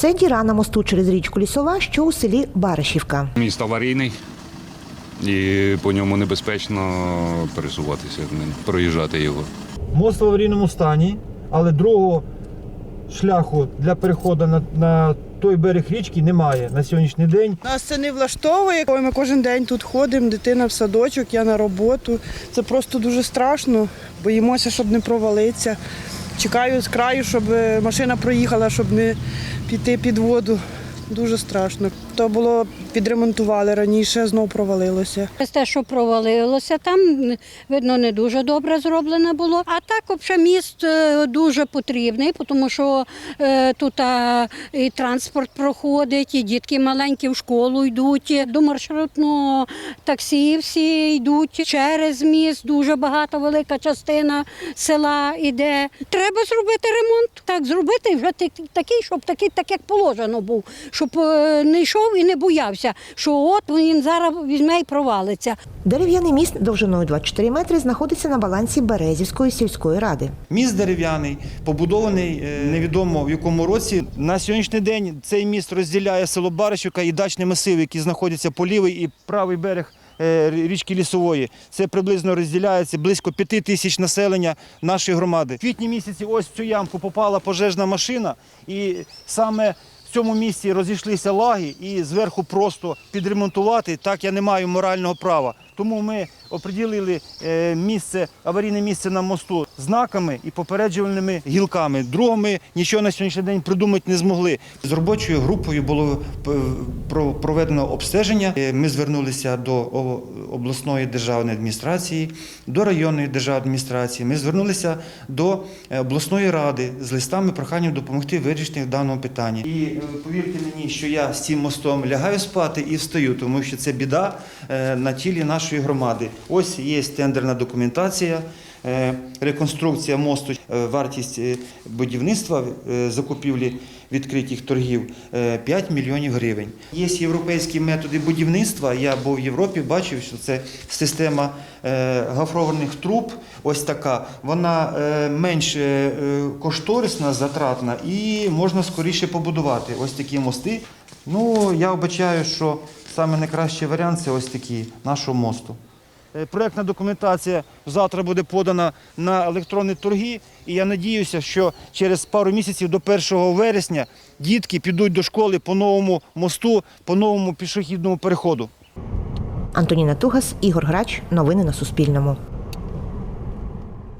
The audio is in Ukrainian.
Це діра на мосту через річку Лісова, що у селі Баришівка. Міст аварійний і по ньому небезпечно пересуватися, ним, проїжджати його. Мост в аварійному стані, але другого шляху для переходу на, на той берег річки немає на сьогоднішній день. Нас це не влаштовує. Ми кожен день тут ходимо, дитина в садочок, я на роботу. Це просто дуже страшно. Боїмося, щоб не провалитися. Чекаю з краю, щоб машина проїхала, щоб не піти під воду. Дуже страшно. То було підремонтували раніше, знов провалилося. Те, що провалилося, там видно не дуже добре зроблено було. А так, взагалі, міст е, дуже потрібний, тому що е, тут а, і транспорт проходить, і дітки маленькі в школу йдуть. До маршрутного таксі всі йдуть через міст. Дуже багато велика частина села йде. Треба зробити ремонт. Так зробити вже такий, щоб такий, так як положено був, щоб е, не йшов і не боявся, що от він зараз візьме і провалиться. Дерев'яний міст довжиною 24 метри знаходиться на балансі Березівської сільської ради. Міст дерев'яний, побудований е, невідомо в якому році. На сьогоднішній день цей міст розділяє село Баришівка і дачний масив, які знаходяться по лівий і правий берег. е, Річки Лісової. Це приблизно розділяється близько п'яти тисяч населення нашої громади. В квітні місяці ось в цю ямку попала пожежна машина, і саме в цьому місці розійшлися лаги і зверху просто підремонтувати. Так я не маю морального права. Тому ми оприділили е, місце, аварійне місце на мосту знаками і попереджувальними гілками. Другого ми нічого на сьогоднішній день придумати не змогли. З робочою групою було е, проведено обстеження. Е, Ми звернулися до обласної державної адміністрації, до районної державної адміністрації. Ми звернулися до обласної ради з листами проханням допомогти вирішити даному питанні. І повірте мені, що я з цим мостом лягаю спати і встаю, тому що це біда на тілі нашої громади. Ось є тендерна документація. е, Реконструкція мосту, е, вартість е, будівництва закупівлі відкритих торгів е, 5 мільйонів гривень. Є європейські методи будівництва. Я був в Європі, бачив, що це система гофрованих труб. Ось така. Вона менш кошторисна, затратна і можна скоріше побудувати. Ось такі мости. Ну, я вбачаю, що саме найкращий варіант це ось такі нашого мосту. Проєктна Проектна документація завтра буде подана на електронні торги, і я надіюся, що через пару місяців до 1 вересня дітки підуть до школи по новому мосту, по новому пішохідному переходу. Антоніна Тугас, Ігор Грач. Новини на Суспільному.